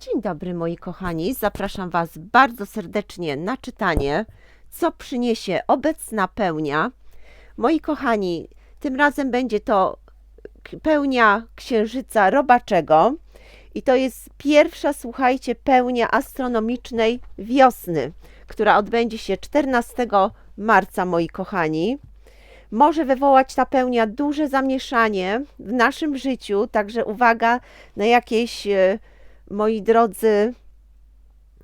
Dzień dobry moi kochani, zapraszam Was bardzo serdecznie na czytanie, co przyniesie obecna pełnia. Moi kochani, tym razem będzie to pełnia księżyca robaczego i to jest pierwsza, słuchajcie, pełnia astronomicznej wiosny, która odbędzie się 14 marca, moi kochani. Może wywołać ta pełnia duże zamieszanie w naszym życiu, także uwaga na jakieś, e, moi drodzy,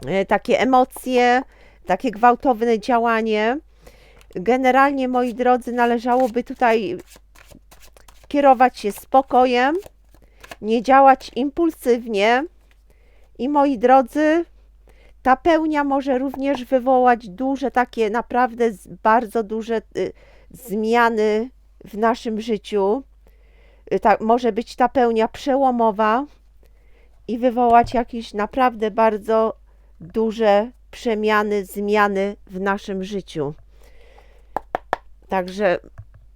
e, takie emocje, takie gwałtowne działanie. Generalnie, moi drodzy, należałoby tutaj kierować się spokojem, nie działać impulsywnie. I moi drodzy, ta pełnia może również wywołać duże, takie naprawdę bardzo duże y, zmiany w naszym życiu. Y, Ta, może być ta pełnia przełomowa i wywołać jakieś naprawdę bardzo duże przemiany, zmiany w naszym życiu. Także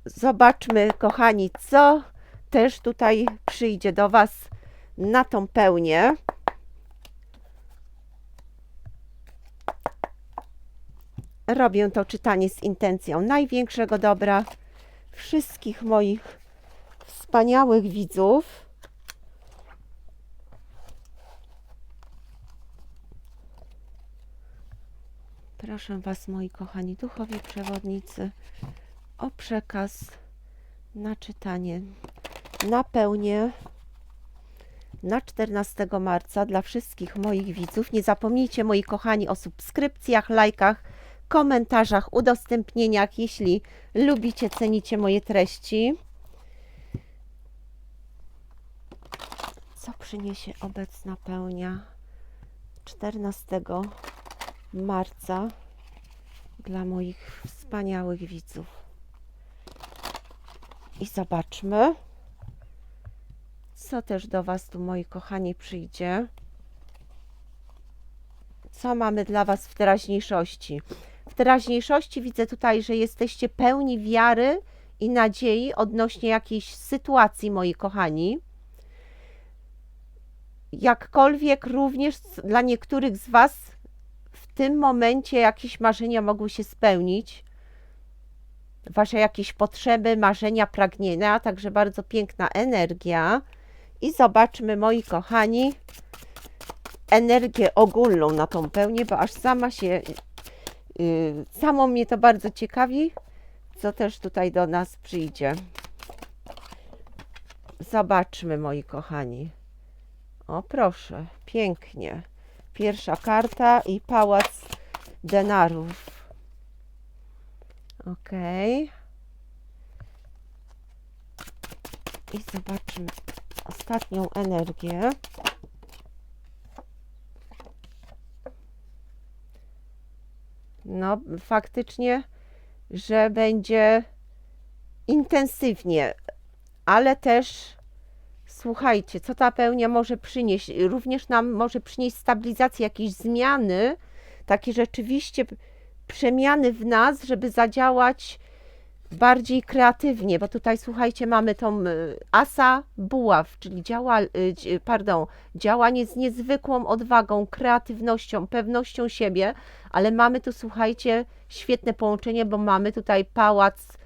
zobaczmy, kochani, co też tutaj przyjdzie do Was na tą pełnię. Robię to czytanie z intencją największego dobra wszystkich moich wspaniałych widzów. Proszę Was, moi kochani duchowi przewodnicy, o przekaz na czytanie, na pełnię na 14 marca dla wszystkich moich widzów. Nie zapomnijcie, moi kochani, o subskrypcjach, lajkach, komentarzach, udostępnieniach, jeśli lubicie, cenicie moje treści. Co przyniesie obecna pełnia 14 marca dla moich wspaniałych widzów? I zobaczmy, co też do Was tu, moi kochani, przyjdzie. Co mamy dla Was w teraźniejszości? W teraźniejszości widzę tutaj, że jesteście pełni wiary i nadziei odnośnie jakiejś sytuacji, moi kochani. Jakkolwiek również dla niektórych z Was tym momencie jakieś marzenia mogły się spełnić. Wasze jakieś potrzeby, marzenia, pragnienia, także bardzo piękna energia. I zobaczmy, moi kochani, energię ogólną na tą pełnię, bo aż sama się, yy, samą mnie to bardzo ciekawi, co też tutaj do nas przyjdzie. Zobaczmy, moi kochani. O, proszę, pięknie. Pierwsza karta i pałac denarów. Okej. I zobaczmy ostatnią energię. No, faktycznie, że będzie intensywnie, ale też słuchajcie, co ta pełnia może przynieść? Również nam może przynieść stabilizację, jakieś zmiany, takie rzeczywiście przemiany w nas, żeby zadziałać bardziej kreatywnie, bo tutaj słuchajcie, mamy tą y, asa buław, czyli działa, y, pardon, działanie z niezwykłą odwagą, kreatywnością, pewnością siebie, ale mamy tu słuchajcie świetne połączenie, bo mamy tutaj pałac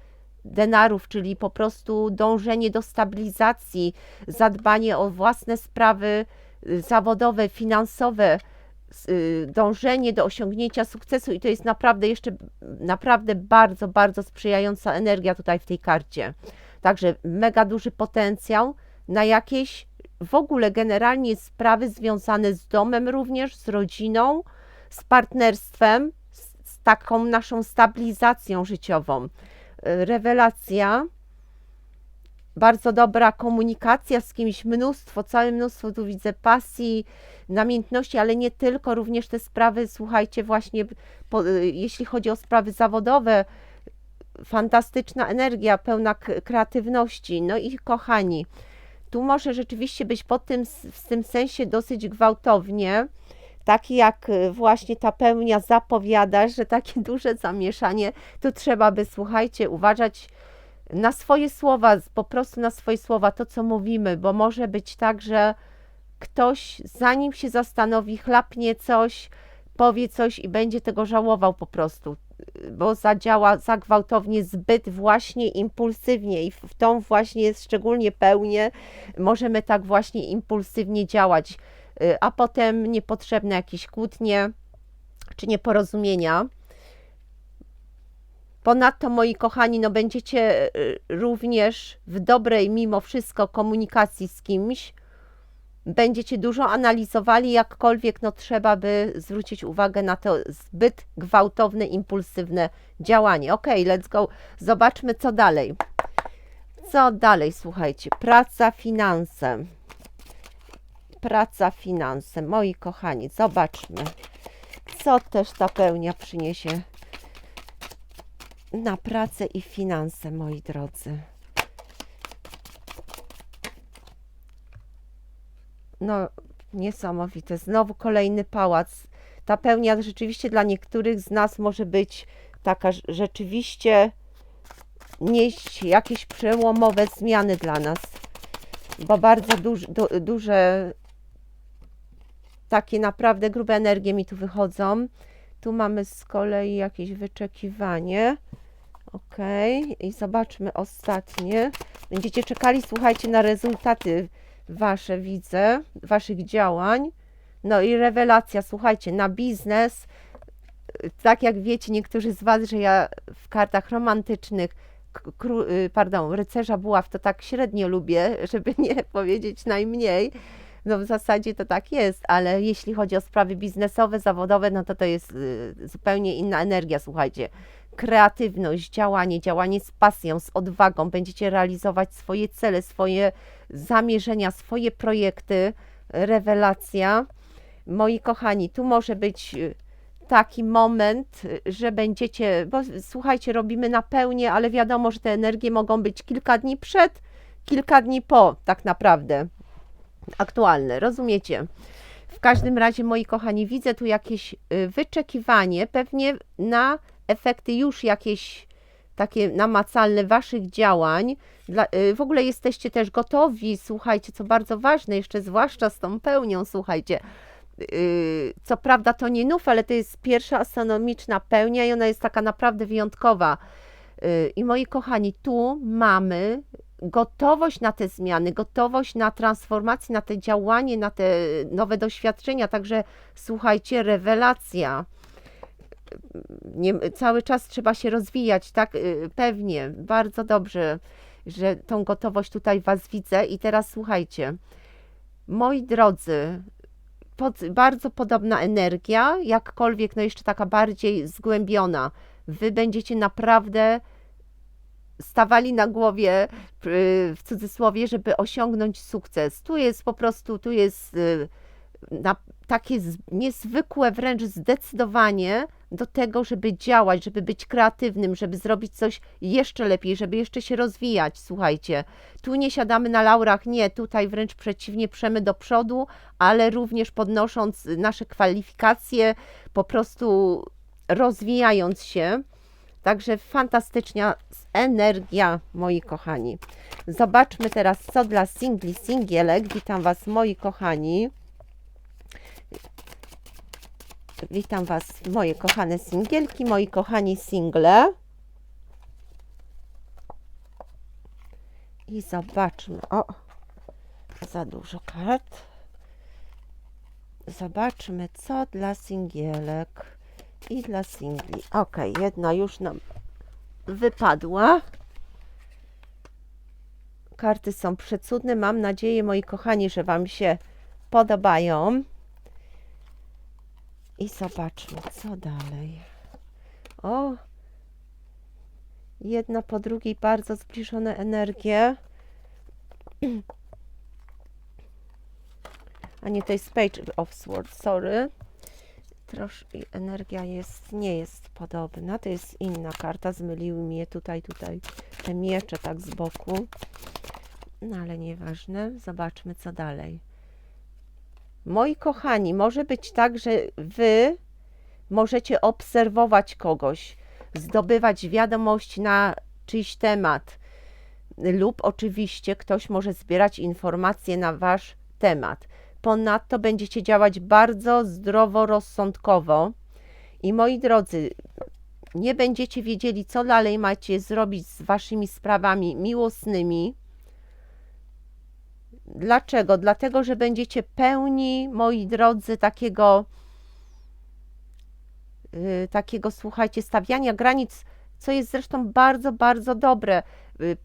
denarów, czyli po prostu dążenie do stabilizacji, zadbanie o własne sprawy y, zawodowe, finansowe, y, dążenie do osiągnięcia sukcesu i to jest naprawdę jeszcze naprawdę bardzo, bardzo sprzyjająca energia tutaj w tej karcie. Także mega duży potencjał na jakieś w ogóle generalnie sprawy związane z domem również, z rodziną, z partnerstwem, z, z taką naszą stabilizacją życiową. Rewelacja bardzo dobra komunikacja z kimś, mnóstwo, całe mnóstwo tu widzę pasji, namiętności, ale nie tylko, również te sprawy, słuchajcie, właśnie po, jeśli chodzi o sprawy zawodowe, fantastyczna energia, pełna kreatywności. No i kochani, tu może rzeczywiście być pod tym, w tym sensie dosyć gwałtownie, taki jak y, właśnie ta pełnia zapowiada, że takie duże zamieszanie, to trzeba by, słuchajcie, uważać na swoje słowa, po prostu na swoje słowa, to co mówimy, bo może być tak, że ktoś, zanim się zastanowi, chlapnie coś, powie coś i będzie tego żałował po prostu, bo zadziała za gwałtownie, zbyt właśnie impulsywnie i w tą właśnie szczególnie pełnię, możemy tak właśnie impulsywnie działać, a potem niepotrzebne jakieś kłótnie czy nieporozumienia. Ponadto, moi kochani, no będziecie y, również w dobrej mimo wszystko komunikacji z kimś. Będziecie dużo analizowali, jakkolwiek no trzeba by zwrócić uwagę na to zbyt gwałtowne, impulsywne działanie. Ok, let's go. Zobaczmy, co dalej. Co dalej, słuchajcie. Praca, finanse. Praca, finanse. Moi kochani, zobaczmy, co też ta pełnia przyniesie na pracę i finanse, moi drodzy. No, niesamowite. Znowu kolejny pałac. Ta pełnia rzeczywiście dla niektórych z nas może być taka rz- rzeczywiście nieść jakieś przełomowe zmiany dla nas, bo bardzo duż, du, duże, takie naprawdę grube energie mi tu wychodzą. Tu mamy z kolei jakieś wyczekiwanie. Ok, i zobaczmy ostatnie. Będziecie czekali, słuchajcie, na rezultaty wasze, widzę, waszych działań. No i rewelacja, słuchajcie, na biznes. Tak jak wiecie, niektórzy z was, że ja w kartach romantycznych, y, pardon, rycerza buław to tak średnio lubię, żeby nie powiedzieć najmniej. No w zasadzie to tak jest, ale jeśli chodzi o sprawy biznesowe, zawodowe, no to to jest y, zupełnie inna energia, słuchajcie. Kreatywność, działanie, działanie z pasją, z odwagą, będziecie realizować swoje cele, swoje zamierzenia, swoje projekty, rewelacja. Moi kochani, tu może być y, taki moment, y, że będziecie, bo słuchajcie, robimy na pełnię, ale wiadomo, że te energie mogą być kilka dni przed, kilka dni po, tak naprawdę aktualne, rozumiecie? W każdym razie, moi kochani, widzę tu jakieś y, wyczekiwanie, pewnie na efekty już jakieś takie namacalne waszych działań. Dla, y, w ogóle jesteście też gotowi, słuchajcie, co bardzo ważne, jeszcze zwłaszcza z tą pełnią, słuchajcie. y, Co prawda to nie nów, ale to jest pierwsza astronomiczna pełnia i ona jest taka naprawdę wyjątkowa. I moi kochani, tu mamy gotowość na te zmiany, gotowość na transformację, na te działanie, na te nowe doświadczenia. Także słuchajcie, rewelacja. Nie, cały czas trzeba się rozwijać, tak? Y, Pewnie, bardzo dobrze, że tą gotowość tutaj Was widzę. I teraz słuchajcie, moi drodzy, pod, bardzo podobna energia, jakkolwiek no jeszcze taka bardziej zgłębiona. Wy będziecie naprawdę stawali na głowie, w cudzysłowie, żeby osiągnąć sukces. Tu jest po prostu, tu jest y, na, takie niezwykłe wręcz zdecydowanie do tego, żeby działać, żeby być kreatywnym, żeby zrobić coś jeszcze lepiej, żeby jeszcze się rozwijać. Słuchajcie, tu nie siadamy na laurach, nie, tutaj wręcz przeciwnie, przemy do przodu, ale również podnosząc nasze kwalifikacje, po prostu rozwijając się. Także fantastyczna energia, moi kochani. Zobaczmy teraz, co dla singli, singielek. Witam Was, moi kochani. Witam Was, moje kochane singielki, moi kochani single. I zobaczmy. O, za dużo kart. Zobaczmy, co dla singielek i dla singli. Ok, jedna już nam wypadła. Karty są przecudne. Mam nadzieję, moi kochani, że Wam się podobają. I zobaczmy, co dalej. O, jedna po drugiej bardzo zbliżone energie. A nie, to jest Page of Swords, sorry. Troszkę energia jest, nie jest podobna. To jest inna karta. Zmyliły mi je tutaj, tutaj te miecze tak z boku. No ale nieważne. Zobaczmy, co dalej. Moi kochani, może być tak, że wy możecie obserwować kogoś, zdobywać wiadomości na czyjś temat, lub oczywiście ktoś może zbierać informacje na wasz temat. Ponadto będziecie działać bardzo zdroworozsądkowo. I moi drodzy, nie będziecie wiedzieli, co dalej macie zrobić z waszymi sprawami miłosnymi. Dlaczego? Dlatego, że będziecie pełni, moi drodzy, takiego, yy, takiego, słuchajcie, stawiania granic, co jest zresztą bardzo, bardzo dobre. Yy,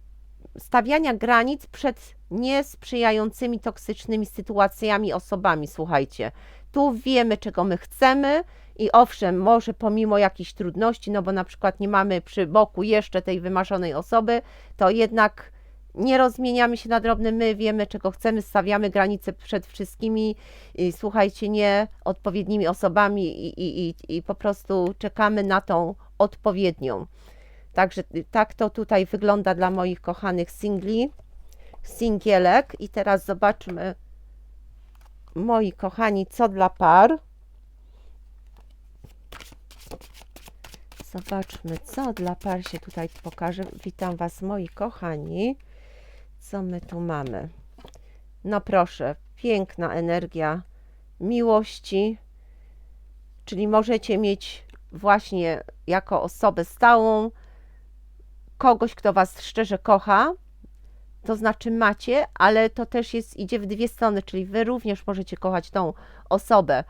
stawiania granic przed niesprzyjającymi, toksycznymi sytuacjami, osobami. Słuchajcie, tu wiemy, czego my chcemy. I owszem, może pomimo jakichś trudności, no bo na przykład nie mamy przy boku jeszcze tej wymarzonej osoby, to jednak nie rozmieniamy się na drobne, my wiemy, czego chcemy, stawiamy granice przed wszystkimi, i, słuchajcie, nie odpowiednimi osobami i, i, i, i po prostu czekamy na tą odpowiednią. Także tak to tutaj wygląda dla moich kochanych singli, singielek. I teraz zobaczmy, moi kochani, co dla par. Zobaczmy, co dla par się tutaj pokaże. Witam Was, moi kochani. Co my tu mamy? No proszę, piękna energia miłości, czyli możecie mieć właśnie jako osobę stałą kogoś, kto Was szczerze kocha, to znaczy macie, ale to też jest, idzie w dwie strony, czyli Wy również możecie kochać tą osobę.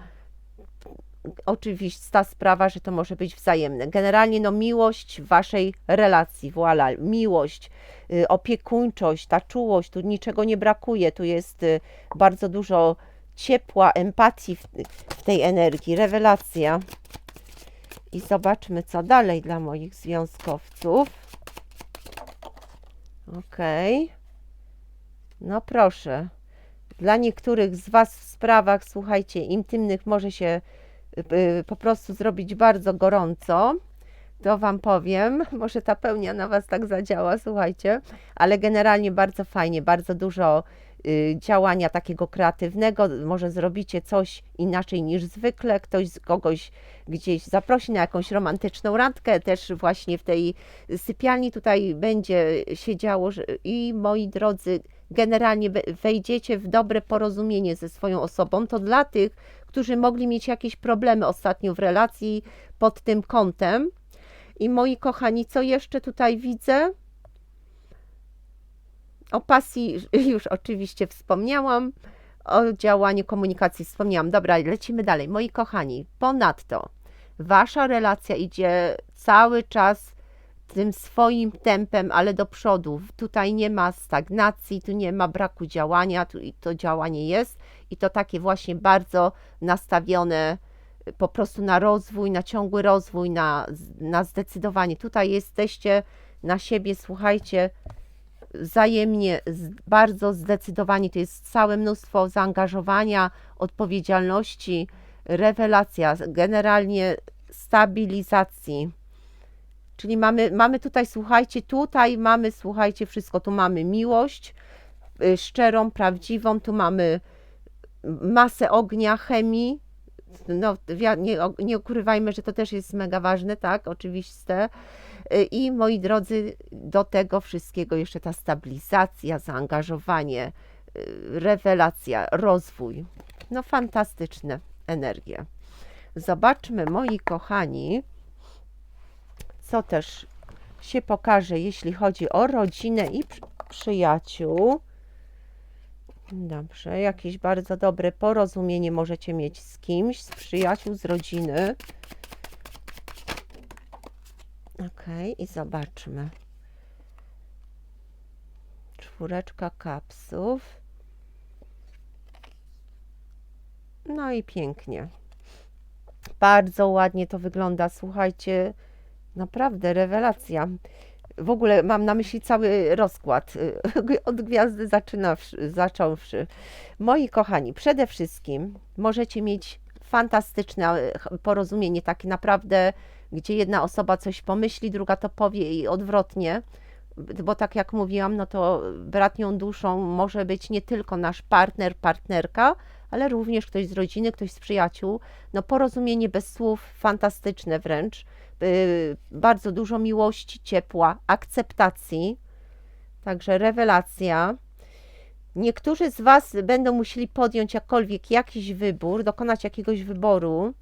Oczywiście ta sprawa, że to może być wzajemne. Generalnie no miłość Waszej relacji, voilà, miłość, y, opiekuńczość, ta czułość, tu niczego nie brakuje, tu jest y, bardzo dużo ciepła, empatii w, w tej energii, rewelacja. I zobaczmy, co dalej dla moich związkowców. Okej. Okay. No proszę. Dla niektórych z Was w sprawach, słuchajcie, intymnych może się y, po prostu zrobić bardzo gorąco. To Wam powiem. Może ta pełnia na Was tak zadziała, słuchajcie. Ale generalnie bardzo fajnie, bardzo dużo y, działania takiego kreatywnego. Może zrobicie coś inaczej niż zwykle. Ktoś z kogoś gdzieś zaprosi na jakąś romantyczną randkę. Też właśnie w tej sypialni tutaj będzie się działo. I moi drodzy, generalnie wejdziecie w dobre porozumienie ze swoją osobą, to dla tych, którzy mogli mieć jakieś problemy ostatnio w relacji pod tym kątem. I moi kochani, co jeszcze tutaj widzę? O pasji już oczywiście wspomniałam, o działaniu komunikacji wspomniałam. Dobra, lecimy dalej. Moi kochani, ponadto wasza relacja idzie cały czas tym swoim tempem, ale do przodu. Tutaj nie ma stagnacji, tu nie ma braku działania, tu to działanie jest i to takie właśnie bardzo nastawione y, po prostu na rozwój, na ciągły rozwój, na, na zdecydowanie. Tutaj jesteście na siebie, słuchajcie, wzajemnie bardzo zdecydowani. To jest całe mnóstwo zaangażowania, odpowiedzialności, rewelacja, generalnie stabilizacji Czyli mamy, mamy tutaj, słuchajcie, tutaj mamy, słuchajcie, wszystko. Tu mamy miłość y, szczerą, prawdziwą, tu mamy masę ognia, chemii. No, nie, nie ukrywajmy, że to też jest mega ważne, tak, oczywiste. Y, I moi drodzy, do tego wszystkiego jeszcze ta stabilizacja, zaangażowanie, y, rewelacja, rozwój. No, fantastyczne energie. Zobaczmy, moi kochani, co też się pokaże, jeśli chodzi o rodzinę i przyjaciół. Dobrze, jakieś bardzo dobre porozumienie możecie mieć z kimś, z przyjaciół, z rodziny. Ok, i zobaczmy. Czwóreczka kapsów. No i pięknie. Bardzo ładnie to wygląda. Słuchajcie, Naprawdę, rewelacja. W ogóle mam na myśli cały rozkład, od gwiazdy zacząwszy. Moi kochani, przede wszystkim możecie mieć fantastyczne porozumienie, takie naprawdę, gdzie jedna osoba coś pomyśli, druga to powie i odwrotnie, bo tak jak mówiłam, no to bratnią duszą może być nie tylko nasz partner, partnerka, ale również ktoś z rodziny, ktoś z przyjaciół. No porozumienie bez słów, fantastyczne wręcz. Y, bardzo dużo miłości, ciepła, akceptacji, także rewelacja. Niektórzy z Was będą musieli podjąć jakkolwiek jakiś wybór, dokonać jakiegoś wyboru.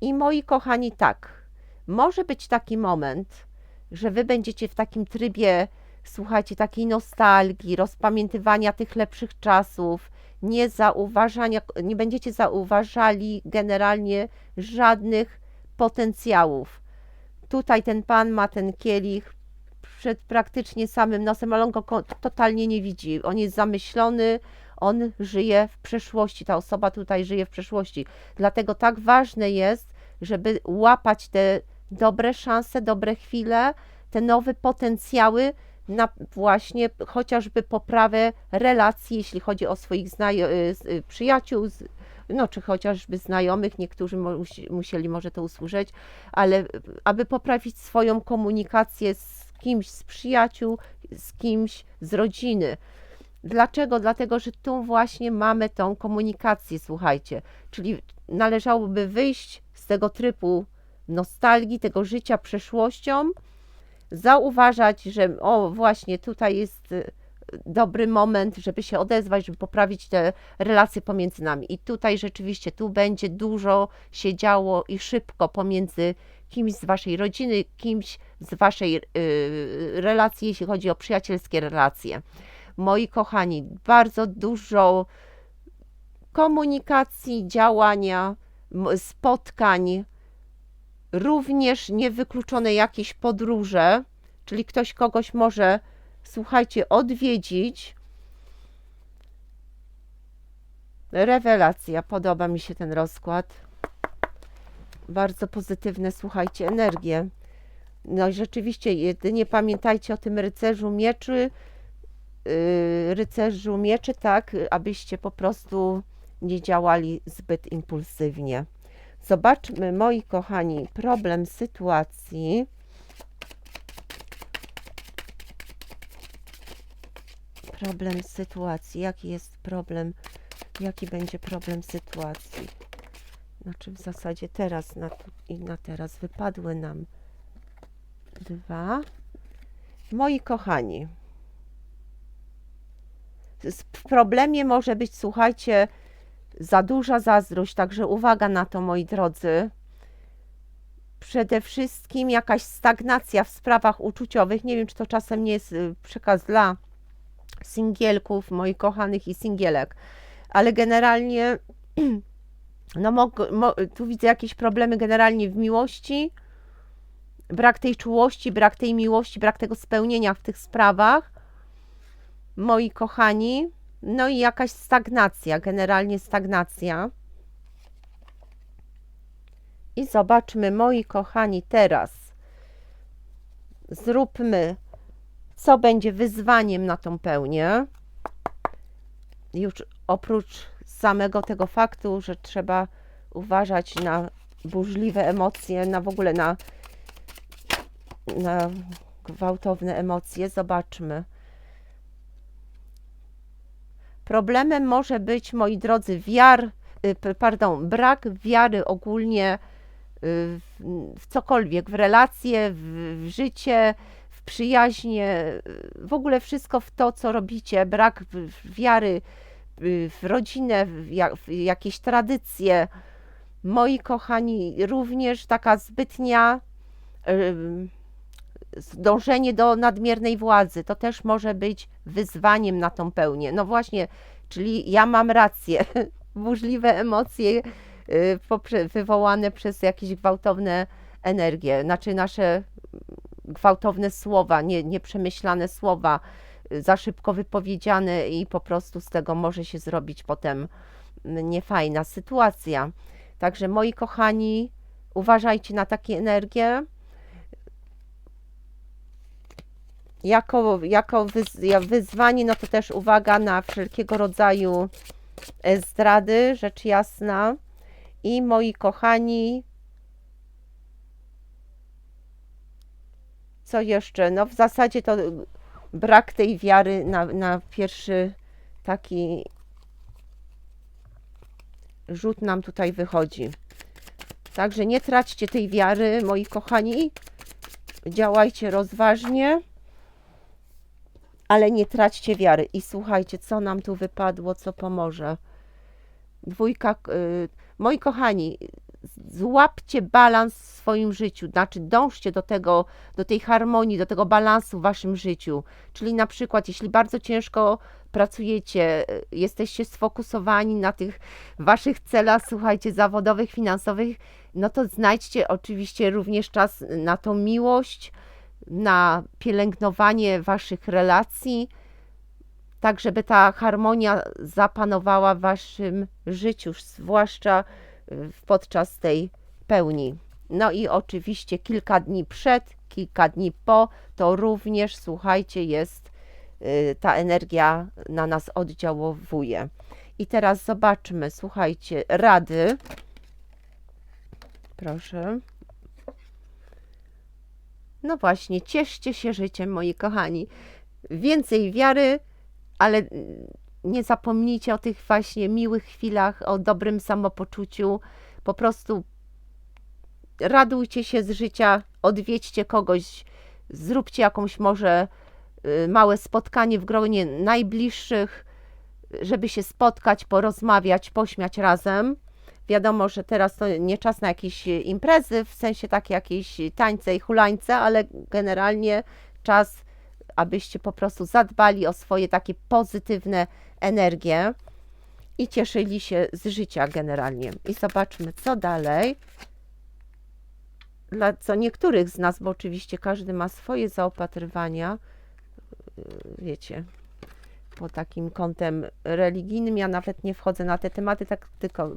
I moi kochani, tak, może być taki moment, że Wy będziecie w takim trybie, słuchajcie, takiej nostalgii, rozpamiętywania tych lepszych czasów, nie zauważania, nie będziecie zauważali generalnie żadnych potencjałów. Tutaj ten pan ma ten kielich przed praktycznie samym nosem, ale on go totalnie nie widzi. On jest zamyślony, on żyje w przeszłości, ta osoba tutaj żyje w przeszłości. Dlatego tak ważne jest, żeby łapać te dobre szanse, dobre chwile, te nowe potencjały na właśnie chociażby poprawę relacji, jeśli chodzi o swoich y, y, przyjaciół, no czy chociażby znajomych, niektórzy musieli może to usłyszeć, ale aby poprawić swoją komunikację z kimś z przyjaciół, z kimś z rodziny. Dlaczego? Dlatego, że tu właśnie mamy tą komunikację, słuchajcie. Czyli należałoby wyjść z tego trybu nostalgii, tego życia przeszłością, zauważać, że o właśnie tutaj jest y, dobry moment, żeby się odezwać, żeby poprawić te relacje pomiędzy nami. I tutaj rzeczywiście tu będzie dużo się działo i szybko pomiędzy kimś z waszej rodziny, kimś z waszej y, relacji, jeśli chodzi o przyjacielskie relacje. Moi kochani, bardzo dużo komunikacji, działania, spotkań, również niewykluczone jakieś podróże, czyli ktoś kogoś może, słuchajcie, odwiedzić. Rewelacja, podoba mi się ten rozkład. Bardzo pozytywne, słuchajcie, energie. No i rzeczywiście, jedynie pamiętajcie o tym rycerzu mieczy, rycerzu mieczy, tak, abyście po prostu nie działali zbyt impulsywnie. Zobaczmy, moi kochani, problem sytuacji. Problem sytuacji. Jaki jest problem? Jaki będzie problem sytuacji? Znaczy w zasadzie teraz na i na teraz wypadły nam dwa. Moi kochani, w problemie może być, słuchajcie, za duża zazdrość, także uwaga na to, moi drodzy. Przede wszystkim jakaś stagnacja w sprawach uczuciowych. Nie wiem, czy to czasem nie jest y, przekaz dla singielków, moich kochanych i singielek, ale generalnie, no, mo, tu widzę jakieś problemy generalnie w miłości. Brak tej czułości, brak tej miłości, brak tego spełnienia w tych sprawach. Moi kochani, no i jakaś stagnacja, generalnie stagnacja. I zobaczmy, moi kochani, teraz zróbmy, co będzie wyzwaniem na tą pełnię. Już oprócz samego tego faktu, że trzeba uważać na burzliwe emocje, na w ogóle na, na gwałtowne emocje, zobaczmy. Problemem może być, moi drodzy, wiar, y, pardon, brak wiary ogólnie y, w, cokolwiek, w relacje, w, życie, w przyjaźnie, y, w ogóle wszystko w to, co robicie, brak wiary w rodzinę, w, ja- w jakieś tradycje. Moi kochani, również taka zbytnia dążenie do nadmiernej władzy, to też może być wyzwaniem na tą pełnię. No właśnie, czyli ja mam rację. Burzliwe emocje y, wywołane przez jakieś gwałtowne energie, znaczy nasze gwałtowne słowa, nie, nieprzemyślane słowa, y, za szybko wypowiedziane i po prostu z tego może się zrobić potem mm, niefajna sytuacja. Także moi kochani, uważajcie na takie energie. Jako, jako wyz, ja- wyzwanie, no to też uwaga na wszelkiego rodzaju e, zdrady, rzecz jasna. I moi kochani, co jeszcze? No w zasadzie to brak tej wiary na, na pierwszy taki rzut nam tutaj wychodzi. Także nie traćcie tej wiary, moi kochani. Działajcie rozważnie. Ale nie traćcie wiary. I słuchajcie, co nam tu wypadło, co pomoże. Dwójka, y, moi kochani, złapcie balans w swoim życiu, znaczy dążcie do tego, do tej harmonii, do tego balansu w waszym życiu. Czyli na przykład, jeśli bardzo ciężko pracujecie, y, jesteście sfokusowani na tych waszych celach, słuchajcie, zawodowych, finansowych, no to znajdźcie oczywiście również czas na tą miłość, na pielęgnowanie waszych relacji, tak żeby ta harmonia zapanowała w waszym życiu, zwłaszcza y, podczas tej pełni. No i oczywiście kilka dni przed, kilka dni po, to również, słuchajcie, jest y, ta energia na nas oddziałowuje. I teraz zobaczmy, słuchajcie, rady. Proszę. No właśnie, cieszcie się życiem, moi kochani. Więcej wiary, ale nie zapomnijcie o tych właśnie miłych chwilach, o dobrym samopoczuciu. Po prostu radujcie się z życia, odwiedźcie kogoś, zróbcie jakąś może y, małe spotkanie w gronie najbliższych, żeby się spotkać, porozmawiać, pośmiać razem. Wiadomo, że teraz to nie czas na jakieś imprezy, w sensie takie jakieś tańce i hulańce, ale generalnie czas, abyście po prostu zadbali o swoje takie pozytywne energie i cieszyli się z życia generalnie. I zobaczmy, co dalej. Dla co niektórych z nas, bo oczywiście każdy ma swoje zaopatrywania, wiecie, pod takim kątem religijnym. Ja nawet nie wchodzę na te tematy, tak tylko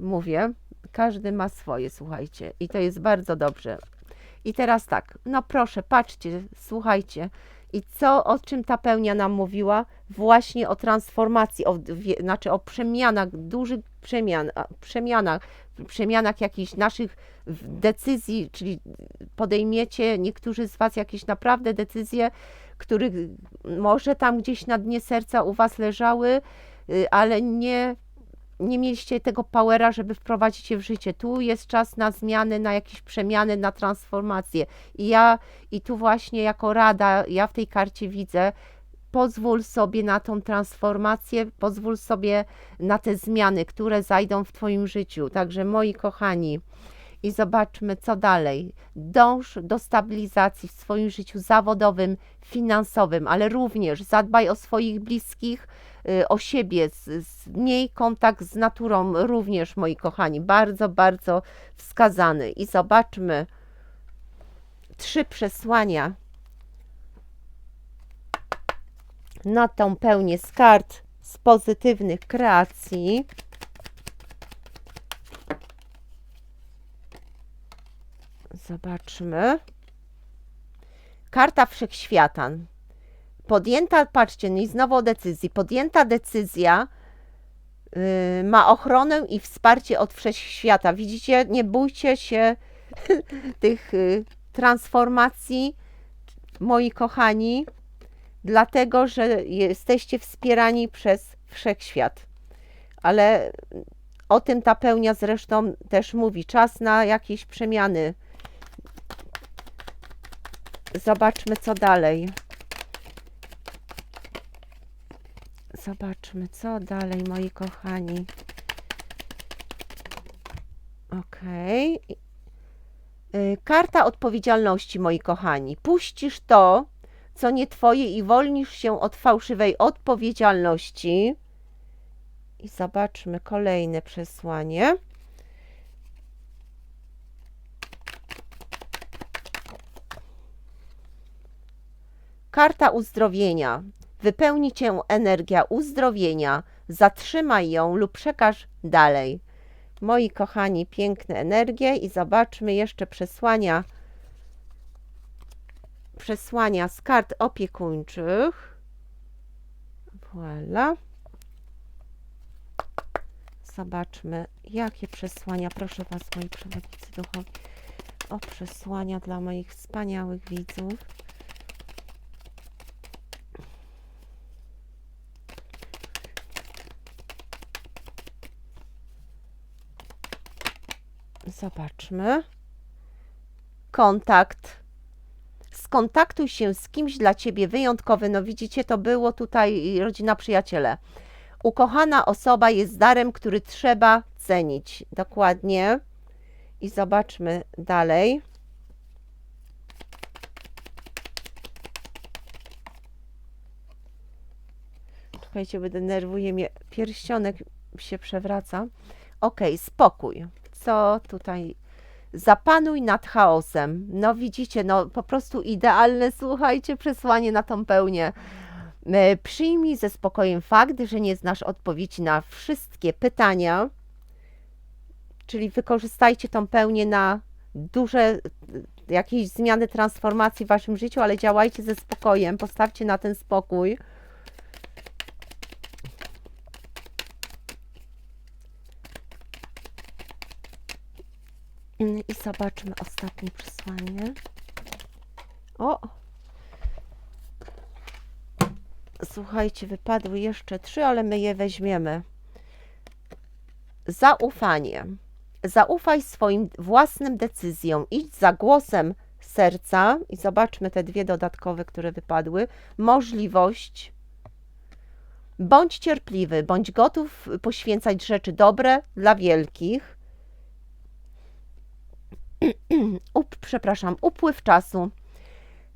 mówię. Każdy ma swoje, słuchajcie, i to jest bardzo dobrze. I teraz tak, no proszę, patrzcie, słuchajcie. I co, o czym ta pełnia nam mówiła? Właśnie o transformacji, o, znaczy o przemianach, dużych przemian, przemianach, przemianach jakichś naszych decyzji, czyli podejmiecie niektórzy z Was jakieś naprawdę decyzje, których może tam gdzieś na dnie serca u Was leżały, y, ale nie nie mieliście tego powera, żeby wprowadzić je w życie. Tu jest czas na zmiany, na jakieś przemiany, na transformację. I ja, i tu właśnie jako rada, ja w tej karcie widzę, pozwól sobie na tą transformację, pozwól sobie na te zmiany, które zajdą w Twoim życiu. Także moi kochani, i zobaczmy, co dalej. Dąż do stabilizacji w swoim życiu zawodowym, finansowym, ale również zadbaj o swoich bliskich, o siebie, miej kontakt z naturą również, moi kochani, bardzo, bardzo wskazany. I zobaczmy trzy przesłania na tą pełnię z kart z pozytywnych kreacji. Zobaczmy. Karta Wszechświata. Podjęta, patrzcie, no i znowu o decyzji. Podjęta decyzja yy, ma ochronę i wsparcie od Wszechświata. Widzicie, nie bójcie się tych yy, transformacji, moi kochani, dlatego, że jesteście wspierani przez Wszechświat. Ale o tym ta pełnia zresztą też mówi. Czas na jakieś przemiany Zobaczmy, co dalej. Zobaczmy, co dalej, moi kochani. Ok. Karta odpowiedzialności, moi kochani. Puścisz to, co nie twoje i wolnisz się od fałszywej odpowiedzialności. I zobaczmy kolejne przesłanie. Karta uzdrowienia. Wypełni cię energia uzdrowienia, zatrzymaj ją lub przekaż dalej. Moi kochani, piękne energie i zobaczmy jeszcze przesłania przesłania z kart opiekuńczych. Voilà. Zobaczmy, jakie przesłania, proszę Was, moi przewodnicy duchowi, o przesłania dla moich wspaniałych widzów. Zobaczmy. Kontakt skontaktuj się z kimś dla ciebie wyjątkowym. No widzicie, to było tutaj rodzina, przyjaciele. Ukochana osoba jest darem, który trzeba cenić. Dokładnie. I zobaczmy dalej. Czekajcie, bo denerwuje mnie. Pierścionek się przewraca. Okej, spokój. Co tutaj? Zapanuj nad chaosem. No widzicie, no po prostu idealne, słuchajcie, przesłanie na tą pełnię. E, Przyjmij ze spokojem fakt, że nie znasz odpowiedzi na wszystkie pytania, czyli wykorzystajcie tą pełnię na duże jakieś zmiany, transformacji w waszym życiu, ale działajcie ze spokojem, postawcie na ten spokój. I zobaczmy ostatnie przesłanie. O! Słuchajcie, wypadły jeszcze trzy, ale my je weźmiemy. Zaufanie. Zaufaj swoim własnym decyzjom. Idź za głosem serca i zobaczmy te dwie dodatkowe, które wypadły. Możliwość. Bądź cierpliwy, bądź gotów poświęcać rzeczy dobre dla wielkich. Up, przepraszam, upływ czasu.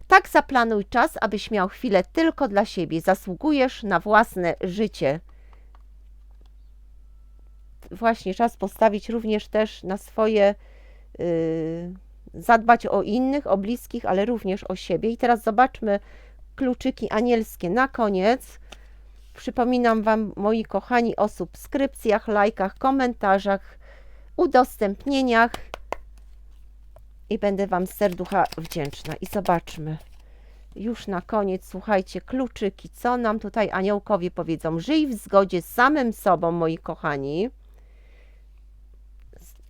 Tak zaplanuj czas, abyś miał chwilę tylko dla siebie. Zasługujesz na własne życie. Właśnie czas postawić również też na swoje, yy, zadbać o innych, o bliskich, ale również o siebie. I teraz zobaczmy kluczyki anielskie na koniec. Przypominam Wam, moi kochani, o subskrypcjach, lajkach, komentarzach, udostępnieniach i będę Wam serducha wdzięczna. I zobaczmy. Już na koniec, słuchajcie, kluczyki, co nam tutaj aniołkowie powiedzą. Żyj w zgodzie z samym sobą, moi kochani.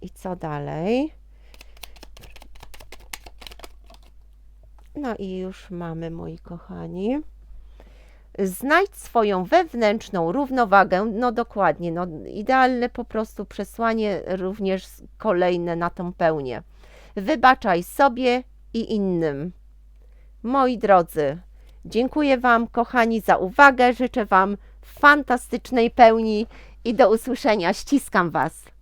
I co dalej? No i już mamy, moi kochani. Znajdź swoją wewnętrzną równowagę. No dokładnie, no idealne po prostu przesłanie również kolejne na tą pełnię. Wybaczaj sobie i innym. Moi drodzy, dziękuję Wam, kochani, za uwagę. Życzę Wam fantastycznej pełni i do usłyszenia. Ściskam Was.